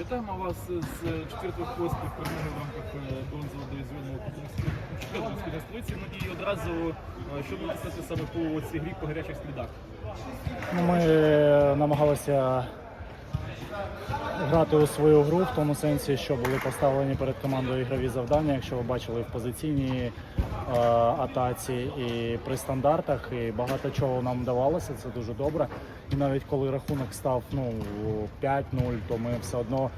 Вітаємо вас з четвертого поспіль перемоги в рамках е, бронзового дивізіону Кубанської столиці. Ну і одразу, е, що можна сказати саме по цій грі по гарячих слідах? Ну, Ми намагалися грати у свою гру в тому сенсі, що були поставлені перед командою ігрові завдання, якщо ви бачили в позиційній е, атаці і при стандартах, і багато чого нам вдавалося, це дуже добре. І навіть коли рахунок став ну, 5-0, то ми все одно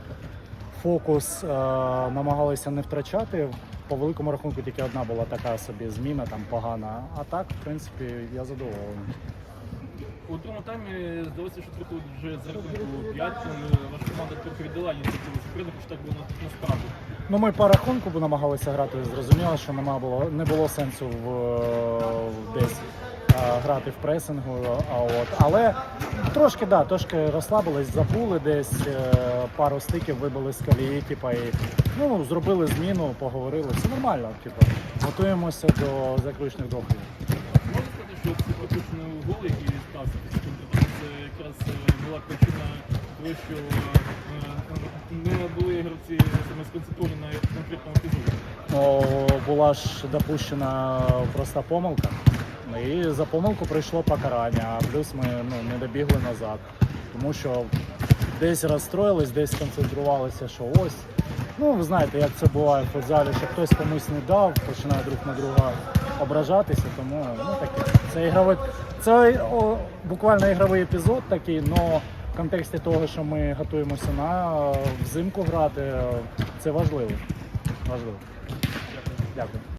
фокус е, намагалися не втрачати. По великому рахунку тільки одна була така собі зміна, там погана. А так, в принципі, я задоволений. У другому таймі здалося, що тут вже за рахунку 5 ваша команда трохи віддала ініціативу супернику, що так було на- насправді. Ну, ми по рахунку б намагалися грати. Зрозуміло, що нема було, не було сенсу в, е, десь е, грати в пресингу. А от. Але трошки, да, трошки розслабились, забули десь е, пару стиків вибили з колії, типа, і ну, зробили зміну, поговорили. Все нормально. Типу. Готуємося до заключних двох. Ігор. Можна сказати, що ці пропущені гол, які стався контратаки, це якраз е, була причина того, що е, не були гравці саме сконцентровані на конкретному епізоді. Ну, була ж допущена проста помилка. І за помилку прийшло покарання, а плюс ми ну, не добігли назад. Тому що десь розстроїлись, десь концентрувалися, що ось. Ну, ви знаєте, як це буває в футзалі, що хтось комусь не дав, починає друг на друга ображатися, тому ну, таке. Це ігровий, це о, буквально ігровий епізод такий, але в контексті того, що ми готуємося на е, взимку грати, е, це важливо. Важливо. Дякую.